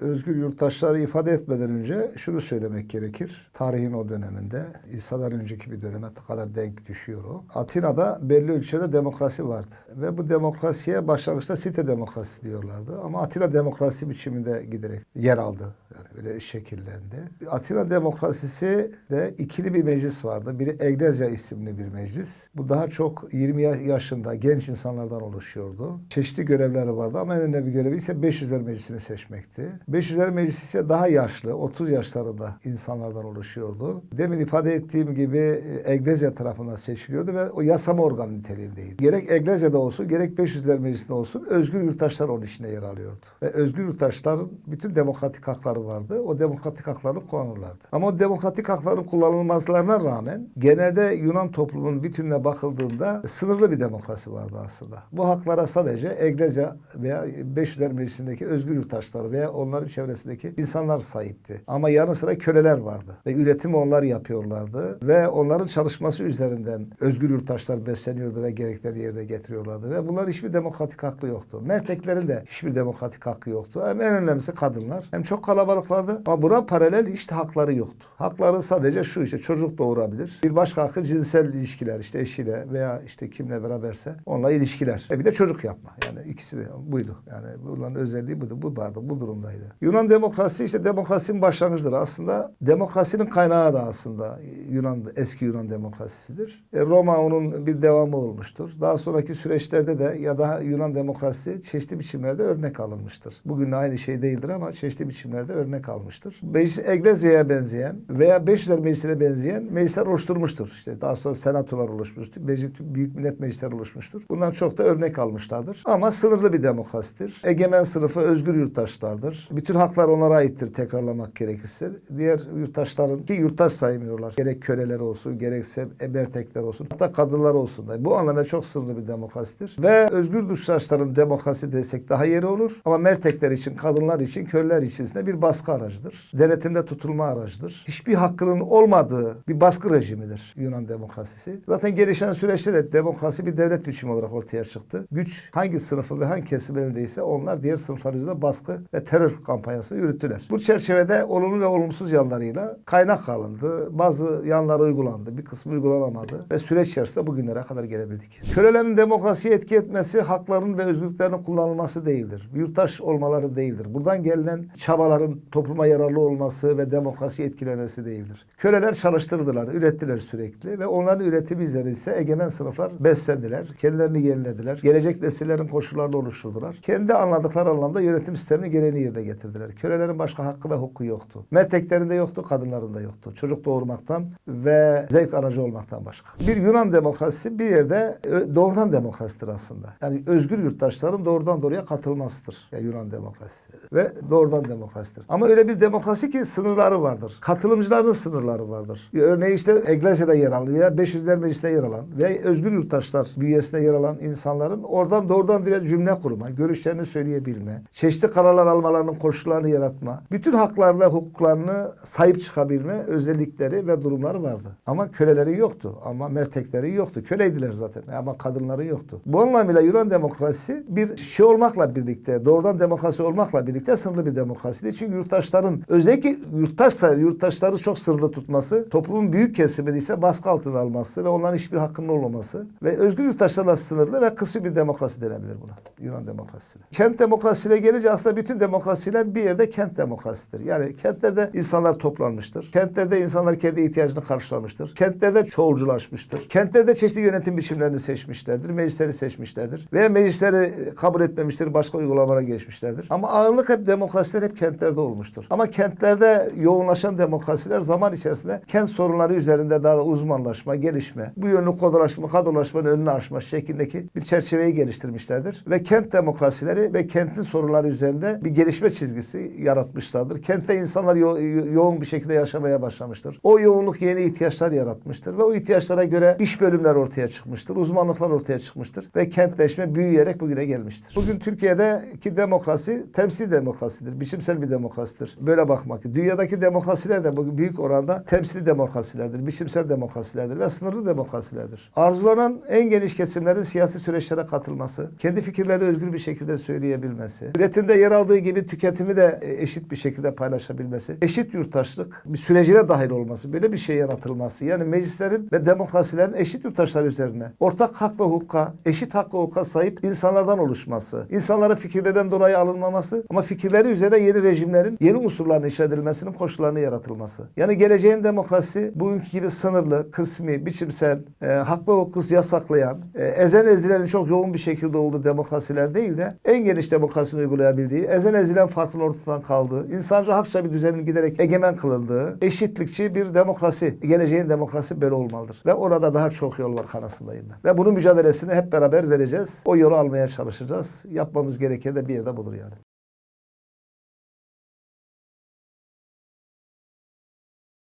Özgür yurttaşları ifade etmeden önce şunu söylemek gerekir. Tarihin o döneminde, İsa'dan önceki bir döneme kadar denk düşüyor o. Atina'da belli ölçüde demokrasi vardı. Ve bu demokrasiye başlangıçta site demokrasisi diyorlardı. Ama Atina demokrasi biçiminde giderek yer aldı. Yani böyle şekillendi. Atina demokrasisi de ikili bir meclis vardı. Biri Eglezya isimli bir meclis. Bu daha çok 20 ya- yaşında genç insanlardan oluşuyordu. Çeşitli görevleri vardı ama en önemli görevi ise 500'ler meclisini seçmekti. 500'ler meclisi ise daha yaşlı, 30 yaşlarında insanlardan oluşuyordu. Demin ifade ettiğim gibi Eglezya tarafından seçiliyordu ve o yasama organı niteliğindeydi. Gerek Eglezya'da olsun, gerek 500'ler meclisinde olsun özgür yurttaşlar onun içinde yer alıyordu. Ve özgür yurttaşların bütün demokratik hakları vardı. O demokratik haklarını kullanırlardı. Ama o demokratik hakların kullanılmazlarına rağmen genelde Yunan toplumunun bütününe bakıldığında sınırlı bir demokrasi vardı aslında. Bu haklara sadece Eglezya veya 500'ler meclisindeki özgür yurttaşlar veya onların çevresindeki insanlar sahipti. Ama yanı sıra köleler vardı. Ve üretimi onlar yapıyorlardı. Ve onların çalışması üzerinden özgür yurttaşlar besleniyordu ve gerekleri yerine getiriyorlardı. Ve bunların hiçbir demokratik hakkı yoktu. Merteklerin de hiçbir demokratik hakkı yoktu. Hem en önemlisi kadınlar. Hem çok kalabalıklardı ama buna paralel hiç de hakları yoktu. Hakları sadece şu işte çocuk doğurabilir. Bir başka hakkı cinsel ilişkiler işte eşiyle veya işte kimle beraberse onunla ilişkiler. E bir de çocuk yapma. Yani ikisi de buydu. Yani bunların özelliği buydu. Bu vardı. Bu durumdaydı. Yunan demokrasi işte demokrasinin başlangıcıdır. Aslında demokrasinin kaynağı da aslında Yunan eski Yunan demokrasisidir. E, Roma onun bir devamı olmuştur. Daha sonraki süreçlerde de ya da Yunan demokrasisi çeşitli biçimlerde örnek alınmıştır. Bugün aynı şey değildir ama çeşitli biçimlerde örnek almıştır. Meclis Eglezya'ya benzeyen veya 500'ler meclisine benzeyen meclisler oluşturmuştur. İşte daha sonra senatolar oluşmuştur. Meclis, büyük millet meclisleri oluşmuştur. Bundan çok da örnek almışlardır. Ama sınırlı bir demokrasidir. Egemen sınıfı özgür yurttaşlardır. Bütün haklar onlara aittir tekrarlamak gerekirse. Diğer yurttaşların ki yurttaş saymıyorlar. Gerek köleler olsun, gerekse ebertekler olsun, hatta kadınlar olsun da. Bu anlamda çok sınırlı bir demokrasidir. Ve özgür yurttaşların demokrasi desek daha yeri olur. Ama mertekler için, kadınlar için, köleler için de bir baskı aracıdır. Denetimde tutulma aracıdır. Hiçbir hakkının olmadığı bir baskı rejimidir Yunan demokrasisi. Zaten gelişen süreçte de demokrasi bir devlet biçimi olarak ortaya çıktı. Güç hangi sınıfı ve hangi kesim elindeyse onlar diğer sınıflar üzerinde baskı ve terör kampanyası yürüttüler. Bu çerçevede olumlu ve olumsuz yanlarıyla kaynak alındı. Bazı yanları uygulandı. Bir kısmı uygulanamadı. Ve süreç içerisinde bugünlere kadar gelebildik. Kölelerin demokrasiye etki etmesi hakların ve özgürlüklerinin kullanılması değildir. Yurttaş olmaları değildir. Buradan gelinen çabaların topluma yararlı olması ve demokrasi etkilemesi değildir. Köleler çalıştırdılar, ürettiler sürekli ve onların üretimi üzerine ise egemen sınıflar beslendiler. Kendilerini yenilediler. Gelecek nesillerin koşullarını oluşturdular. Kendi anladıkları anlamda yönetim sistemini gereğini yerine getirdiler. Kölelerin başka hakkı ve hukuku yoktu. Merteklerinde yoktu, kadınların da yoktu. Çocuk doğurmaktan ve zevk aracı olmaktan başka. Bir Yunan demokrasisi bir yerde doğrudan demokrasidir aslında. Yani özgür yurttaşların doğrudan doğruya katılmasıdır. Yani Yunan demokrasisi. Ve doğrudan demokrasidir. Ama öyle bir demokrasi ki sınırları vardır. Katılımcıların sınırları vardır. Örneğin işte Eglezya'da yer alan veya 500'ler meclisinde yer alan veya özgür yurttaşlar bünyesinde yer alan insanların oradan doğrudan bir cümle kurma, görüşlerini söyleyebilme, çeşitli kararlar almalarının koşullarını yaratma, bütün haklar ve hukuklarını sahip çıkabilme özellikleri ve durumları vardı. Ama köleleri yoktu. Ama mertekleri yoktu. Köleydiler zaten. Ama kadınları yoktu. Bu anlamıyla Yunan demokrasisi bir şey olmakla birlikte, doğrudan demokrasi olmakla birlikte sınırlı bir demokrasiydi. Çünkü yurttaşların özellikle yurttaşsa yurttaşları çok sınırlı tutması, toplumun büyük kesimini ise baskı altına alması ve onların hiçbir hakkının olmaması ve özgür yurttaşlarla sınırlı ve kısmi bir demokrasi denebilir buna. Yunan demokrasisine. Kent demokrasisiyle gelince aslında bütün demokrasiler bir yerde kent demokrasidir. Yani kentlerde insanlar toplanmıştır. Kentlerde insanlar kendi ihtiyacını karşılamıştır. Kentlerde çoğulculaşmıştır. Kentlerde çeşitli yönetim biçimlerini seçmişlerdir. Meclisleri seçmişlerdir. Veya meclisleri kabul etmemiştir. Başka uygulamalara geçmişlerdir. Ama ağırlık hep demokrasiler hep kentlerde olmuştur. Ama kentlerde yoğunlaşan demokrasiler zaman içerisinde kent sorunları üzerinde daha da uzmanlaşma, gelişme, bu yönlü kodolaşma, kadolaşmanın önünü aşma şeklindeki bir çerçeveyi geliştirmişlerdir. Ve kent demokrasileri ve kentin sorunları üzerinde bir gelişme çizgisi yaratmışlardır. Kentte insanlar yo- yo- yoğun bir şekilde yaşamaya başlamıştır. O yoğunluk yeni ihtiyaçlar yaratmıştır ve o ihtiyaçlara göre iş bölümler ortaya çıkmıştır. Uzmanlıklar ortaya çıkmıştır ve kentleşme büyüyerek bugüne gelmiştir. Bugün Türkiye'deki demokrasi temsil demokrasidir. Biçimsel bir demokrasidir. Böyle bakmak. Dünyadaki demokrasiler de bugün büyük oranda temsil demokrasilerdir. Biçimsel demokrasilerdir ve sınırlı demokrasilerdir. Arzulanan en geniş kesimlerin siyasi süreçlere katılması, kendi fikirlerini özgür bir şekilde söyleyebilmesi, üretimde yer aldığı gibi tüketim tüketimi de e, eşit bir şekilde paylaşabilmesi, eşit yurttaşlık bir sürecine dahil olması, böyle bir şey yaratılması. Yani meclislerin ve demokrasilerin eşit yurttaşlar üzerine ortak hak ve hukuka, eşit hak ve hukuka sahip insanlardan oluşması, insanların fikirlerinden dolayı alınmaması ama fikirleri üzerine yeni rejimlerin yeni unsurların inşa edilmesinin koşullarını yaratılması. Yani geleceğin demokrasi bugünkü gibi sınırlı, kısmi, biçimsel, e, hak ve hukuku yasaklayan, e, ezen ezilenin çok yoğun bir şekilde olduğu demokrasiler değil de en geniş demokrasini uygulayabildiği, ezen ezilen farkın ortadan kaldığı, insancı hakça bir düzenin giderek egemen kılındığı, eşitlikçi bir demokrasi, geleceğin demokrasi böyle olmalıdır. Ve orada daha çok yol var kanısındayım ben. Ve bunun mücadelesini hep beraber vereceğiz. O yolu almaya çalışacağız. Yapmamız gereken de bir yerde budur yani.